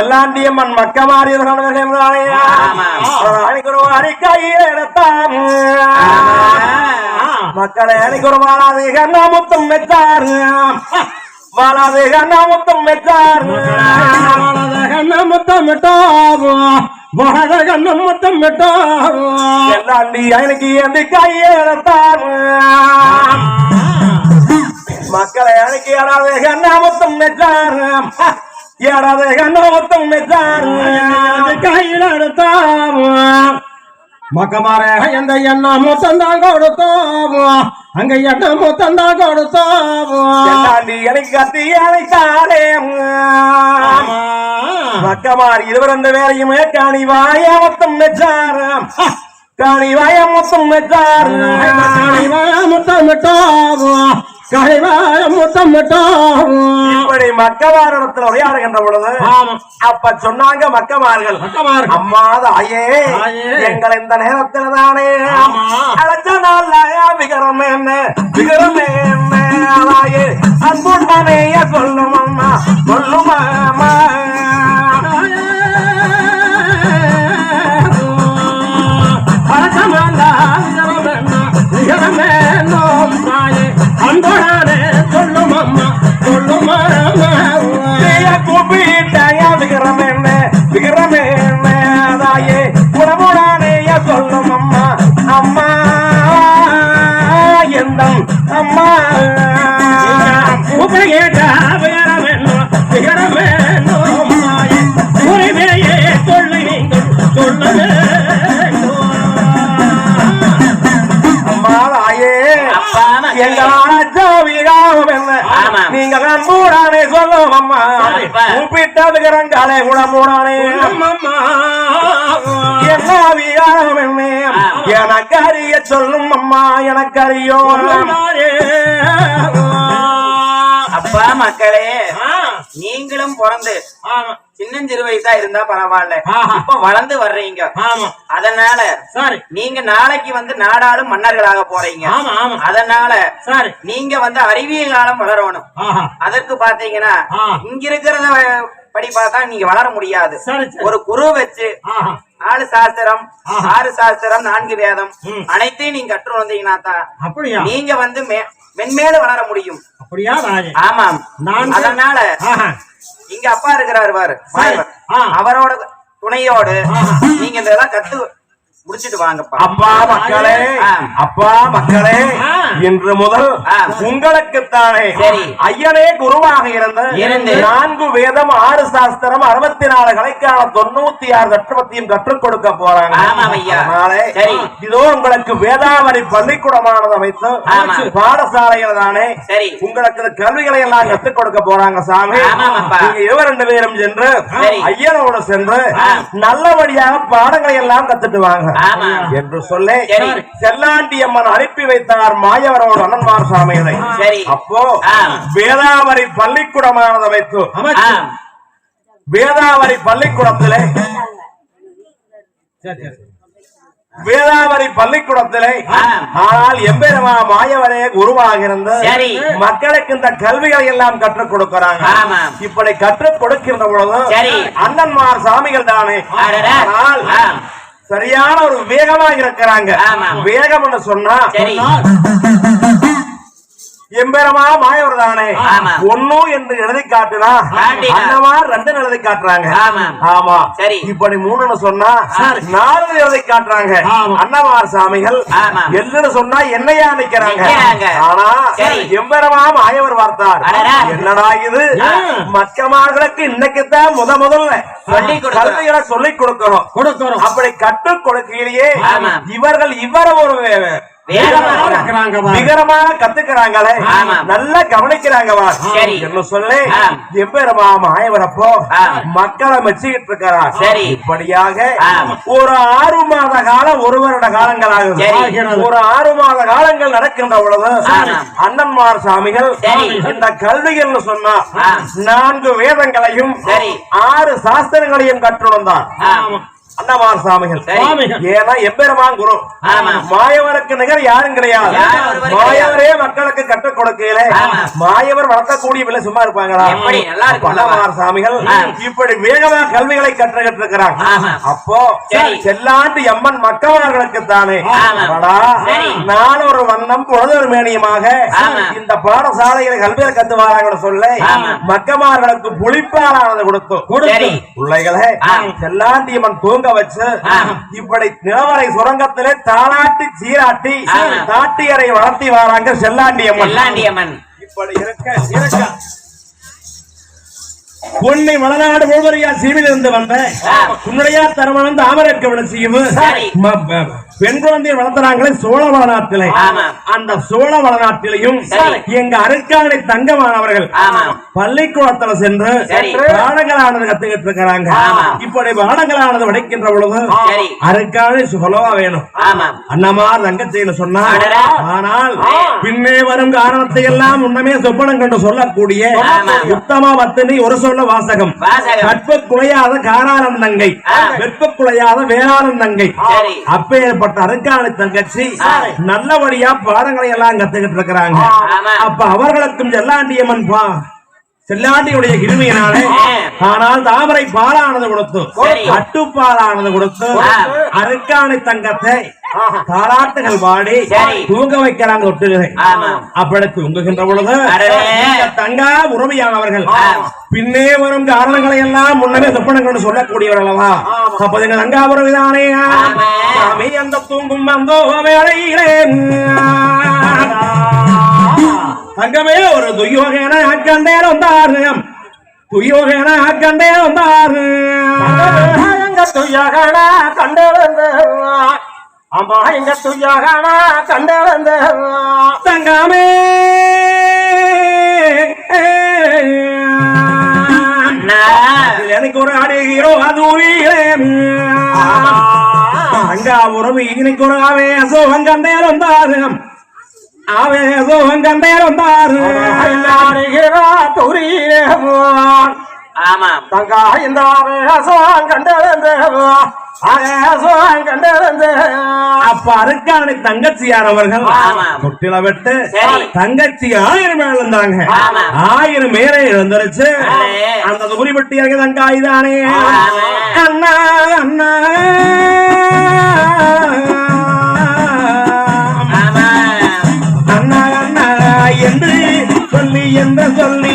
செல்லாண்டியம்மன் மக்க மாறியவர்கள் கையில் எடுத்தான் மக்களை அணிக்கு ஒரு வாழாது கண்ணாமுத்தம் வச்சாரு. வாழாது கண்ணாமுத்தம் வச்சாரு செல்லாண்டி அணிக்கு ஏந்தி கையில் எடுத்தான் மக்களை அணிக்கு ஏடாது கண்ணாமுத்தம் வச்சாரு. ஏடாது கண்ணாமுத்தம் வச்சாரு கையில் எடுத்தாம் மக்கமார எந்த எண்ணம் முத்தந்தான் கொடுத்தோம் அங்க எண்ணம் முத்தந்தான் கொடுத்தோம் செல்லாண்டி எனக்கு கத்தி அழைத்தாரே மக்கமார் இருவர் அந்த வேலையுமே காணி வாய மொத்தம் வச்சாராம் காணி வாய மொத்தம் வச்சாராம் கழிவாய முத்தம் விட்டோம் கழிவாய முத்தம் விட்டோம் இப்படி மக்கமாரிடத்தில் உரையாடுகின்ற பொழுது அப்ப சொன்னாங்க மக்கமார்கள். அம்மா தாயே. எங்கள் இந்த நேரத்தில் தானே. அழைச்ச நாள் விகரம் என்ன? விகரம் என்ன? தாயே அன்புண்டானே சொல்லும் அம்மா சொல்லும் அம்மா. நீங்க கண்மூடானே சொல்லும் அம்மா. அப்பா. கூப்பிட்ட விகரங்காலே குடமூடானே என்ன விகாரம் என்ன. எனக்கு அறிய சொல்லும் அம்மா எனக்கு அறியோ அப்பா மக்களே. நீங்களும் பிறந்து சின்னஞ்சிறு வயசா இருந்தா பரவாயில்ல. இப்ப வளர்ந்து வர்றீங்க. அதனால சரி. நீங்க நாளைக்கு வந்து நாடாளும் மன்னர்களாக போறீங்க. அதனால சரி. நீங்க வந்து அறிவியல் காலம் வளரணும். அதற்கு பாத்தீங்கன்னா. இங்க இருக்கிறத படி பார்த்தா நீங்க வளர முடியாது. ஒரு குரு வச்சு நாலு சாஸ்திரம். ஆறு சாஸ்திரம் நான்கு வேதம். அனைத்தையும் நீங்க கற்று வந்தீங்கன்னா தான் நீங்க வந்து மென்மேல வளர முடியும். அப்படியா ஆமாம். அதனால இங்க அப்பா இருக்கிறாரு பாரு. அவரோட துணையோடு. நீங்க இந்த இதெல்லாம் கத்து முடிச்சிட்டு வாங்கப்பா. அப்பா மக்களே. அப்பா மக்களே. இன்று முதல். உங்களுக்குத்தானே. ஐயனே குருவாக இருந்து. நான்கு வேதம் ஆறு சாஸ்திரம் அறுபத்தி நாலு கலைக்கான தொண்ணூத்தி ஆறு தத்துவத்தையும் கற்றுக் கொடுக்க போறாங்க. இதோ உங்களுக்கு வேதாவரி பள்ளிக்கூடமானது அமைத்து ஆமா. பாடசாலைகள் தானே. உங்களுக்கு கல்விகளை எல்லாம் கற்றுக் கொடுக்க போறாங்க சாமி. நீங்க இருவர் ரெண்டு பேரும் சென்று. ஐயனோடு சென்று. நல்லபடியாக பாடங்களை எல்லாம் கத்துட்டு வாங்க. என்று சொல்லி. செல்லாண்டி அம்மன் அனுப்பி வைத்தார் மாயவரோடு அண்ணன்மார் சாமிகளை சரி. அப்போ. வேதாவரி பள்ளிக்கூடமானது வைத்து. வேதாவரி பள்ளிக்கூடத்திலே வேதாவரி பள்ளிக்கூடத்திலே. ஆனால் எம்பெருமா மாயவரே குருவாக இருந்து. மக்களுக்கு இந்த கல்விகளை எல்லாம் கற்றுக் கொடுக்கிறாங்க. இப்படி கற்றுக் கொடுக்கின்ற பொழுது. அண்ணன்மார் சாமிகள் தானே. ஆனால். சரியான ஒரு வேகமாக இருக்கிறாங்க. வேகம் சொன்னா எம்பெருமா மாயவர் தானே ஆமா. ஒன்னு என்று எழுதி காட்டுனா. அண்ணமார் ரெண்டு எழுதி காட்டுறாங்க ஆமா. சரி. இப்படி மூணுன்னு சொன்னா. நாலு எழுதி காட்டுறாங்க. அண்ணமார் சாமிகள். எல்லுன்னு சொன்னா என்னையா நிக்கிறாங்க. ஆனா. எம்பெருமா மாயவர் பார்த்தார் அடடா. என்னடா இது. மக்கமார்களுக்கு இன்னைக்குத்தான் முத முதல்ல. கல்விகளை சொல்லிக் கொடுக்கணும் கொடுக்கிறோம் அப்படி கற்றுக் கொடுக்கையிலேயே. இவர்கள் இவ்வளவு ஒரு விகரமாக கத்துக்கிறாங்களே. நல்லா கவனிக்கிறாங்க வா. சரி. என்ன சொல்லி. எம்பெருமா மாயவரப்போ. மக்களை மெச்சிக்கிட்டு இருக்கிறார் சரி. இப்படியாக ஆ. ஒரு ஆறு மாத காலம் ஒரு வருட காலங்களாகுது சரி. ஒரு ஆறு மாத காலங்கள் நடக்கின்ற பொழுது. அண்ணன்மார் சாமிகள். இந்த கல்விகள்னு சொன்னா. நான்கு வேதங்களையும். ஆறு சாஸ்திரங்களையும் கற்று அன்னமார் சாமிகள். ஏன்னா எம்பெருமான் குரு. மாயவருக்கு நிகர் யாரும் கிடையாது மாயவரே மக்களுக்கு கற்றுக் கொடுக்கையில ஆமா. மாயவர் வளர்த்தக்கூடிய பிள்ளை சும்மா இருப்பாங்களா அன்னமார் சாமிகள். இப்படி வேகமா கல்விகளை கற்றுக்கிட்டு இருக்கிறாங்க. அப்போ. செல்லாண்டு எம்மன் மக்கமார்களுக்கு தானே. நான் ஒரு வண்ணம் பொழுதொரு மேனியமாக ஆமா. இந்த பாடசாலைகளை கல்வியை கத்து வராங்கன்னு சொல்ல. மக்கமார்களுக்கு புளிப்பாலானது கொடுத்தோம். பிள்ளைகளே. செல்லாண்டியம்மன் தூங்க வச்சு ஆ. இப்படி நிலவரை சுரங்கத்திலே தாளாட்டி சீராட்டி. நாட்டியரை வளர்த்தி வராங்க செல்லாண்டியம்மன் செல்லாண்டியம்மன் இப்படி இருக்க இருக்க பொன்னை வளநாடு முழுவதையா சீவிலிருந்து வந்த ஆ. உன்னுடைய தரமணம் தாமரக்க விளச்சியும் சரி. பெண் குழந்தையை வளர்த்துறாங்களே சோழ வளநாட்டிலே. அந்த சோழ வளநாட்டிலையும். எங்க அருக்காணி தங்கமானவர்கள் ஆமா. பள்ளிக்கூடத்துல சென்று. பாடங்களானது கத்துக்கிட்டு இருக்கிறாங்க. இப்படி பாடங்களானது விடைக்கின்ற பொழுது சரி. அருக்காணி சுகலவா வேணும் அன்னமார் தங்கச்சின்னு சொன்னார் அடடா. ஆனால். பின்னே வரும் காரணத்தை எல்லாம் முன்னமே சொப்பனம் கண்டு சொல்லக்கூடிய. உத்தம பத்தினி ஒரு சொல்ல வாசகம். கற்ப குலையாத காரானந்தங்கை ஆ. வெப்ப குலையாத சரி. அப்பேற்பட்ட அருக்காணி தங்கச்சி ஆ. நல்லபடியா பாடங்களை எல்லாம் கத்துக்கிட்டு இருக்கிறாங்க. அப்ப அவர்களுக்கும் செல்லாண்டியம்மன் பா செல்லாண்டியுடைய கிருமியினாலே. ஆனால் தாமரை பாலானது கொடுத்து சரி. அட்டுப்பாலானது கொடுத்து ஆ. அருக்காணி தங்கத்தை தாராட்டுகள் பாடி. தூங்க வைக்கிறாங்க ஒட்டுகளை. அப்படி தூங்குகின்ற பொழுது தங்கா உறவியானவர்கள். பின்னே வரும் காரணங்களை எல்லாம் முன்னமே சொப்பனம் கொண்டு சொல்லக்கூடியவர்கள் அல்லவா அப்ப எங்க தங்கா உறவிதானே? அந்த தூங்கும் அந்த வேளையிலே தங்கமே ஒரு துயோகேன கண்டேன் வந்தாரு. துயோகேன கண்டேன் வந்தாரு. எங்க துய்யகன கண்டெழுந்த அம்மா எங்க துய்யகன கண்டெழுந்த தங்கமே. அண்ணா எனக்கு ஒரு அடிகிறோ அது உயிரே. அங்க உறவு இன்னைக்கு ஒரு ஆவேசம் கண்டேன் வந்தாரு. ஆவேசம் கண்டேன் வந்தாரு. துரியேவான் ஆமா. தங்கா இந்த ஆவேசம் கண்டெழுந்த அப்ப அருக்காணி தங்கச்சியானவர்கள் ஆமா. தொட்டில விட்டு. தங்கச்சி ஆயிரம் இருந்தாங்க ஆமா. ஆயிரம் பேரை இழந்துருச்சு ஆமே. அந்த குறிப்பிட்டு இறங்கி தங்காய் தானே ஆமே. அண்ணா அண்ணா அண்ணா அண்ணா என்று சொல்லி என்று சொல்லி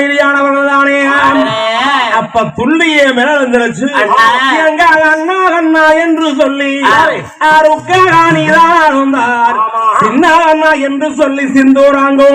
அப்ப துள்ளியே மேல இருந்துருச்சு அண்ணா. அண்ணா என்று சொல்லி. அருக்காணிதான் வந்தார். சின்ன அண்ணா என்று சொல்லி சிந்தூராங்கோ